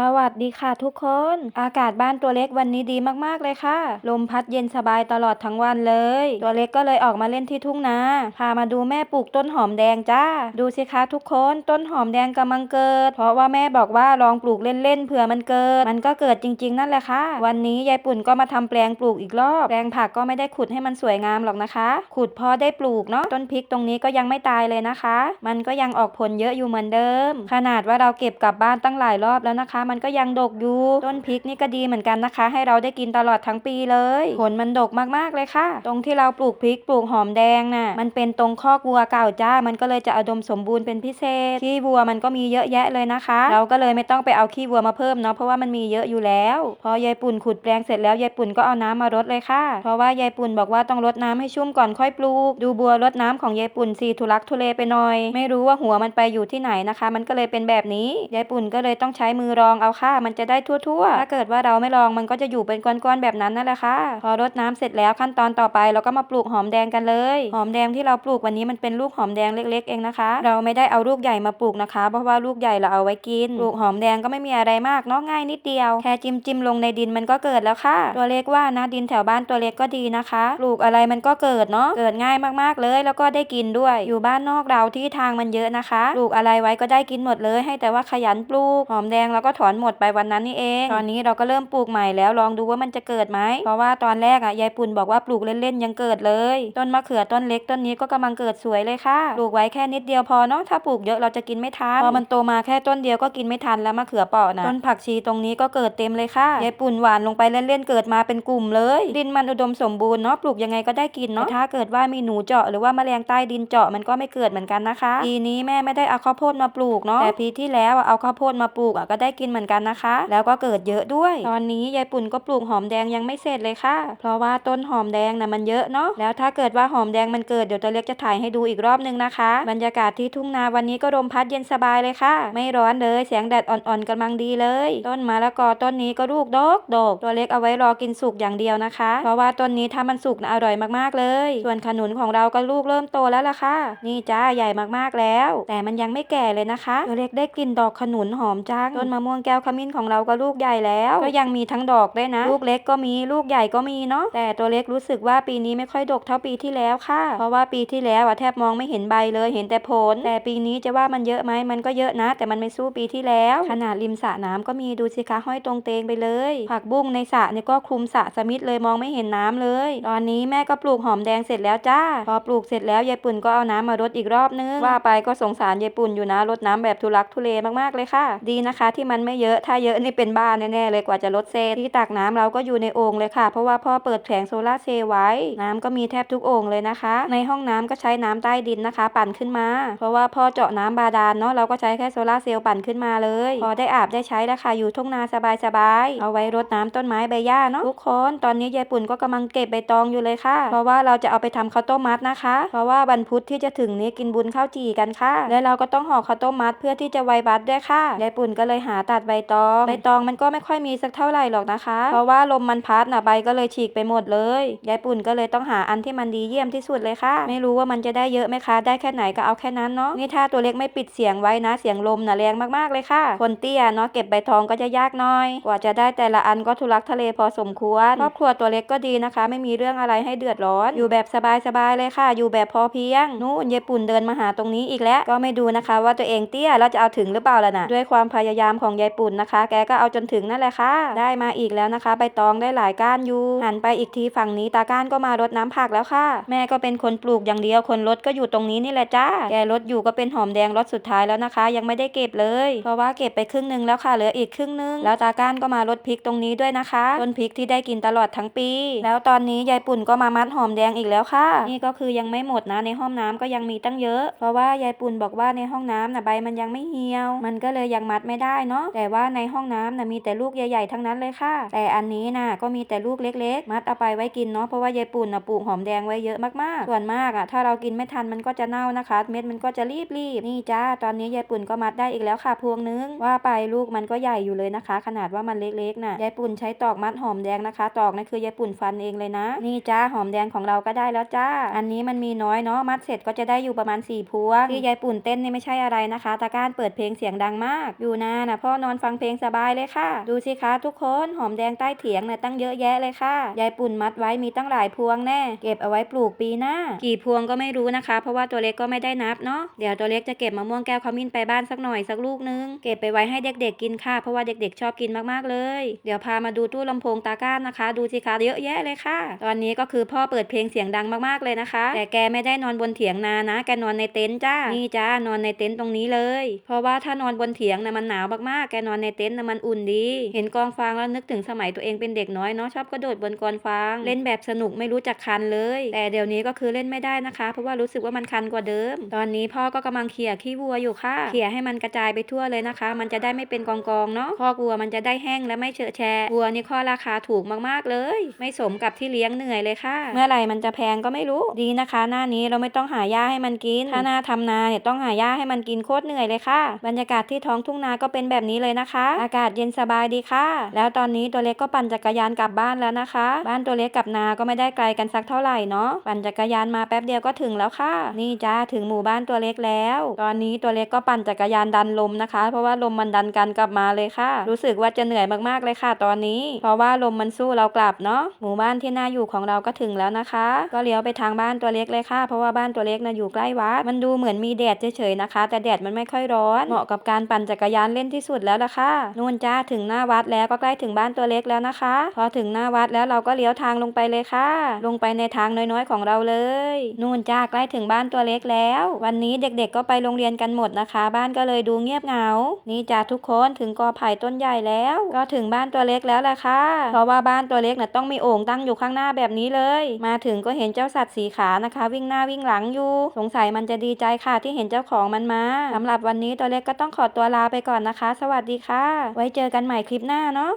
สวัสดีค่ะทุกคน อากาศบ้านตัวเล็กวันนี้ดีมากๆเลยค่ะ ลมพัดเย็นสบายตลอดทั้งวันเลย ตัวเล็กก็เลยออกมาเล่นที่ทุ่งนาพามาดูแม่ปลูกต้นหอมแดงจ้า ดูสิคะทุกคนต้นหอมแดงกำลังเกิด เพราะว่าแม่บอกว่าลองปลูกเล่นๆเผื่อมันเกิด มันก็เกิดจริง ๆ นั่นแหละค่ะ วันนี้ยายปุ่นก็มาทำแปลงปลูกอีกรอบแปลงผักก็ไม่ได้ขุดให้มันสวยงามหรอกนะคะ ขุดพอได้ปลูกเนาะต้นพริกตรงนี้ก็ยังไม่ตายเลยนะคะ มันก็ยังออกผลเยอะอยู่เหมือนเดิม ขนาดว่าเราเก็บกลับบ้านตั้งหลายรอบแล้วนะคะมันก็ยังดกอยู่ ต้นพริกนี่ก็ดีเหมือนกันนะคะ ให้เราได้กินตลอดทั้งปีเลย ผลมันดกมากๆเลยค่ะ ตรงที่เราปลูกพริกปลูกหอมแดงน่ะ มันเป็นตรงคอกวัวเก่าจ้า มันก็เลยจะอุดมสมบูรณ์เป็นพิเศษ ขี้วัวมันก็มีเยอะแยะเลยนะคะ เราก็เลยไม่ต้องไปเอาขี้วัวมาเพิ่มเนาะ เพราะว่ามันมีเยอะอยู่แล้ว พอยายปุ่นขุดแปลงเสร็จแล้วยายปุ่นก็เอาน้ำมารดเลยค่ะ เพราะว่ายายปุ่นบอกว่าต้องรดน้ำให้ชุ่มก่อนค่อยปลูก ดูบัวรดน้ำของยายปุ่นสีทุลักทุเลไปหน่อย ไม่รู้ว่าหัวมันไปอยู่ที่ไหนนะคะ มันก็เลยเป็นแบบนี้ ยายปุ่นก็เลยต้องใช้มือรองเอาค่ะ มันจะได้ทั่วๆ ถ้าเกิดว่าเราไม่ลองมันก็จะอยู่เป็นก้อนๆแบบนั้นนั่นแหละค่ะ พอรดน้ำเสร็จแล้วขั้นตอนต่อไปเราก็มาปลูกหอมแดงกันเลย หอมแดงที่เราปลูกวันนี้มันเป็นลูกหอมแดงเล็ก ๆ เองนะคะ เราไม่ได้เอาลูกใหญ่มาปลูกนะคะ เพราะว่าลูกใหญ่เราเอาไว้กิน ปลูกหอมแดงก็ไม่มีอะไรมากเนาะง่ายนิดเดียว แค่จิ้มจิ้มลงในดินมันก็เกิดแล้วค่ะ ตัวเล็กว่านะดินแถวบ้านตัวเล็กก็ดีนะคะ ปลูกอะไรมันก็เกิดเนาะ เกิดง่ายมากๆเลย แล้วก็ได้กินด้วย อยู่บ้านนอกเราที่ทางมันเยอะนะคะ ปลูกอะไรไว้ก็ได้กินหมดเลย ให้แต่ว่าขยันปลูก หอมแดงเราก็ถอนหมดไปวันนั้นนี่เอง ตอนนี้เราก็เริ่มปลูกใหม่แล้วลองดูว่ามันจะเกิดไหม เพราะว่าตอนแรกอะยายปุ่นบอกว่าปลูกเล่นๆยังเกิดเลย ต้นมะเขือต้นเล็กต้นนี้ก็กำลังเกิดสวยเลยค่ะ ปลูกไว้แค่นิดเดียวพอเนาะ ถ้าปลูกเยอะเราจะกินไม่ทัน พอมันโตมาแค่ต้นเดียวก็กินไม่ทันแล้วมะเขือเปาะนะ ต้นผักชีตรงนี้ก็เกิดเต็มเลยค่ะ ยายปุ่นหวานลงไปเล่นๆเกิดมาเป็นกลุ่มเลย ดินมันอุดมสมบูรณ์เนาะ ปลูกยังไงก็ได้กินเนาะ ถ้าเกิดว่ามีหนูเจาะหรือว่าแมลงใต้ดินเจาะมันก็ไม่เกิดเหมือนกันนะคะ ปีนี้แม่ไม่ได้เอาข้าวโพดมาปลูกเนาะ แต่ปีที่แล้วเอาข้าวโพดมาปลูกอะก็ได้กินเหมือนกันนะคะ แล้วก็เกิดเยอะด้วย ตอนนี้ยายปุ่นก็ปลูกหอมแดงยังไม่เสร็จเลยค่ะ เพราะว่าต้นหอมแดงน่ะมันเยอะเนาะแล้วถ้าเกิดว่าหอมแดงมันเกิดเดี๋ยวตัวเล็กจะถ่ายให้ดูอีกรอบนึงนะคะ บรรยากาศที่ทุ่งนาวันนี้ก็ลมพัดเย็นสบายเลยค่ะ ไม่ร้อนเลยแสงแดดอ่อนๆกำลังดีเลย ต้นมะละกอต้นนี้ก็ลูกดกดกตัวเล็กเอาไว้รอกินสุกอย่างเดียวนะคะ เพราะว่าต้นนี้ถ้ามันสุกนะอร่อยมากๆเลย ส่วนขนุนของเราก็ลูกเริ่มโตแล้วล่ะค่ะ นี่จ้าใหญ่มากๆแล้ว แต่มันยังไม่แก่เลยนะคะตัวเล็กได้กลิ่นดอกขนุนหอมจังต้นมะม่วงแก้วขมิ้นของเราก็ลูกใหญ่แล้ว ก็ยังมีทั้งดอกด้วยนะ ลูกเล็กก็มีลูกใหญ่ก็มีเนาะแต่ตัวเล็กรู้สึกว่าปีนี้ไม่ค่อยดกเท่าปีที่แล้วค่ะ เพราะว่าปีที่แล้วอะแทบมองไม่เห็นใบเลยเห็นแต่ผล แต่ปีนี้จะว่ามันเยอะไหมมันก็เยอะนะ แต่มันไม่สู้ปีที่แล้ว ขนาดริมสระน้ำก็มีดูสิคะห้อยตรงเตงไปเลย ผักบุ้งในสระเนี่ยก็คลุมสระสมิธเลยมองไม่เห็นน้ำเลย ตอนนี้แม่ก็ปลูกหอมแดงเสร็จแล้วจ้า พอปลูกเสร็จแล้วยายปุ่นก็เอาน้ำมารดอีกรอบนึง ว่าไปก็สงสารยายปุ่นอยู่นะรดน้ำแบบทุลักทุเลมากๆเลยค่ะ ดีนะคะที่มันไม่เยอะถ้าเยอะนี่เป็นบ้านแน่ๆเลยกว่าจะลดเซที่ตักน้ำเราก็อยู่ในโอ่งเลยค่ะ เพราะว่าพ่อเปิดแผงโซลาร์เซลล์ไว้ น้ำก็มีแทบทุกโอ่งเลยนะคะ ในห้องน้ำก็ใช้น้ำใต้ดินนะคะ ปั่นขึ้นมา เพราะว่าพ่อเจาะน้ำบาดาลเนาะเราก็ใช้แค่โซลาร์เซลล์ปั่นขึ้นมาเลย พอได้อาบได้ใช้แล้วค่ะอยู่ทุ่งนาสบายๆเอาไว้รดน้ำต้นไม้ใบหญ้าเนาะทุกคนตอนนี้ยายปุ่นก็กำลังเก็บใบตองอยู่เลยค่ะ เพราะว่าเราจะเอาไปทำข้าวต้มมัดนะคะ เพราะว่าวันพุธที่จะถึงนี้กินบุญข้าวจี่กันค่ะ และเราก็ต้องห่อข้าวต้มมัดเพื่อที่จะไว้บัตด้วยค่ะยายปุ่นก็เลยหาตัดใบตอง ใบตองมันก็ไม่ค่อยมีสักเท่าไหร่หรอกนะคะ เพราะว่าลมมันพัดน่ะใบก็เลยฉีกไปหมดเลย ยายปุ่นก็เลยต้องหาอันที่มันดีเยี่ยมที่สุดเลยค่ะ ไม่รู้ว่ามันจะได้เยอะไหมคะ ได้แค่ไหนก็เอาแค่นั้นเนาะ นี่ถ้าตัวเล็กไม่ปิดเสียงไว้นะ เสียงลมน่ะแรงมากๆเลยค่ะ คนเตี้ยเนาะเก็บใบทองก็จะยากหน่อย กว่าจะได้แต่ละอันก็ทุลักทะเลพอสมควร ครอบครัวตัวเล็กก็ดีนะคะ ไม่มีเรื่องอะไรให้เดือดร้อน อยู่แบบสบายๆเลยค่ะ อยู่แบบพอเพียง นู่นยายปุ่นเดินมาหาตรงนี้อีกแล้ว ก็ไม่ดูนะคะ ว่าตัวเองเตี้ยแล้วจะเอาถึงหรือเปล่าล่ะนะด้วยความพยายามของยายายปุ่นนะคะ แกก็เอาจนถึงนั่นแหละค่ะ ได้มาอีกแล้วนะคะ ใบตองได้หลายก้านอยู่หันไปอีกทีฝั่งนี้ตาก้านก็มารดน้ำผักแล้วค่ะ แม่ก็เป็นคนปลูกอย่างเดียว คนรดก็อยู่ตรงนี้นี่แหละจ้า แกรดอยู่ก็เป็นหอมแดงรดสุดท้ายแล้วนะคะ ยังไม่ได้เก็บเลย เพราะว่าเก็บไปครึ่งหนึงแล้วค่ะ เหลืออีกครึ่งหนึง แล้วตาก้านก็มารดพริกตรงนี้ด้วยนะคะต้นพริกที่ได้กินตลอดทั้งปี แล้วตอนนี้ยายปุ่นก็มามัดหอมแดงอีกแล้วค่ะ นี่ก็คือยังไม่หมดนะในห้องน้ำก็ยังมีตั้งเยอะ เพราะว่ายายปุ่นบอกว่าในห้องน้ำน่ะใบมันยังไม่เหี่ยว มันก็เลยยังมัดไม่ได้เนาะแต่ว่าในห้องน้ำน่ะมีแต่ลูกใหญ่ๆทั้งนั้นเลยค่ะ แต่อันนี้น่ะก็มีแต่ลูกเล็กๆ มัดเอาไปไว้กินเนาะเพราะว่ายายปุ่นน่ะปลูกหอมแดงไว้เยอะมากๆ ส่วนมากอะถ้าเรากินไม่ทันมันก็จะเน่านะคะ เม็ดมันก็จะรีบๆนี่จ้าตอนนี้ยายปุ่นก็มัดได้อีกแล้วค่ะพวงนึงว่าไปลูกมันก็ใหญ่อยู่เลยนะคะ ขนาดว่ามันเล็กๆน่ะยายปุ่นใช้ตอกมัดหอมแดงนะคะ ตอกนั่นคือยายปุ่นฟันเองเลยนะ นี่จ้าหอมแดงของเราก็ได้แล้วจ้า อันนี้มันมีน้อยเนาะมัดเสร็จก็จะได้อยู่ประมาณ4พวงที่ยายปุ่นเต้นนี่ไม่ใช่อะไรนะคะตาก้านเปิดเพลงเสียงดังมากอยู่นานะพ่อนนอนฟังเพลงสบายเลยค่ะ ดูสิคะทุกคนหอมแดงใต้เถียงนะตั้งเยอะแยะเลยค่ะ ยายปุ่นมัดไว้มีตั้งหลายพวงแน่ เก็บเอาไว้ปลูกปีหน้า กี่พวงก็ไม่รู้นะคะ เพราะว่าตัวเล็กก็ไม่ได้นับเนาะ เดี๋ยวตัวเล็กจะเก็บมะม่วงแก้วขมิ้นไปบ้านสักหน่อยสักลูกนึง เก็บไปไว้ให้เด็กๆกินค่ะ เพราะว่าเด็กๆชอบกินมากๆเลย เดี๋ยวพามาดูตู้ลำโพงตาก้านนะคะ ดูสิคะเยอะแยะเลยค่ะ ตอนนี้ก็คือพ่อเปิดเพลงเสียงดังมากๆเลยนะคะ แต่แกไม่ได้นอนบนเถียงนานะ แกนอนในเต็นท์จ้า นี่จ้านอนในเต็นท์ตรงนี้เลย เพราะว่าถ้านอนบนเถียงนะมันหนาวมากๆแกนอนในเต็นท์นะมันอุ่นดี เห็นกองฟางแล้วนึกถึงสมัยตัวเองเป็นเด็กน้อยเนาะชอบกระโดดบนกองฟาง เล่นแบบสนุกไม่รู้จักคันเลย แต่เดี๋ยวนี้ก็คือเล่นไม่ได้นะคะ เพราะว่ารู้สึกว่ามันคันกว่าเดิม ตอนนี้พ่อก็กำลังเขี่ยขี้วัวอยู่ค่ะเขี่ยให้มันกระจายไปทั่วเลยนะคะ มันจะได้ไม่เป็นกองๆเนาะพ่อกลัวมันจะได้แห้งและไม่เฉอะแฉะวัวนี่ข้อราคาถูกมากๆเลย ไม่สมกับที่เลี้ยงเหนื่อยเลยค่ะ เมื่อไหร่มันจะแพงก็ไม่รู้ดีนะคะ หน้านี้เราไม่ต้องหาหญ้าให้มันกินถ้าหน้าทำนาเนี่ยต้องหาหญ้าให้มันกินโคตรเหนื่อยเลยค่ะ บรรยากาศที่ท้องทุ่งนาก็เป็นแบบนี้เลยนะคะ อากาศเย็นสบายดีค่ะ แล้วตอนนี้ตัวเล็กก็ปั่นจักรยานกลับบ้านแล้วนะคะ บ้านตัวเล็กกับนาก็ไม่ได้ไกลกันสักเท่าไหร่เนาะปั่นจักรยานมาแป๊บเดียวก็ถึงแล้วค่ะ นี่จ้าถึงหมู่บ้านตัวเล็กแล้ว ตอนนี้ตัวเล็กก็ปั่นจักรยานดันลมนะคะ เพราะว่าลมมันดันกันกลับมาเลยค่ะ รู้สึกว่าจะเหนื่อยมากๆเลยค่ะ ตอนนี้ เพราะว่าลมมันสู้เรากลับเนาะหมู่บ้านที่น่าอยู่ของเราก็ถึงแล้วนะคะ ก็เลี้ยวไปทางบ้านตัวเล็กเลยค่ะ เพราะว่าบ้านตัวเล็กนะอยู่ใกล้วัดมันดูเหมือนมีแดดเฉยๆนะคะ แต่แดดมันไม่ค่อยร้อน เหมาะกับการปั่นจักรยานเล่นที่สุดแล้วล่ะค่ะนู่นจ้าถึงหน้าวัดแล้วก็ใกล้ถึงบ้านตัวเล็กแล้วนะคะ พอถึงหน้าวัดแล้วเราก็เลี้ยวทางลงไปเลยค่ะ ลงไปในทางน้อยๆของเราเลยนู่นจ้าใกล้ถึงบ้านตัวเล็กแล้ว วันนี้เด็กๆก็ไปโรงเรียนกันหมดนะคะ บ้านก็เลยดูเงียบเหงา นี่จ้าทุกคนถึงกอไผ่ต้นใหญ่แล้ว ก็ถึงบ้านตัวเล็กแล้วล่ะค่ะ เพราะว่าบ้านตัวเล็กน่ะต้องมีโอ่งตั้งอยู่ข้างหน้าแบบนี้เลย มาถึงก็เห็นเจ้าสัตว์สีขานะคะ วิ่งหน้าวิ่งหลังอยู่ สงสัยมันจะดีใจค่ะที่เห็นเจ้าของมันมาสำหรับวันนี้ตัวเล็กก็ต้องขอตัวลาไปก่อนนะคะ สวัสดีค่ะ ไว้เจอกันใหม่คลิปหน้าเนาะ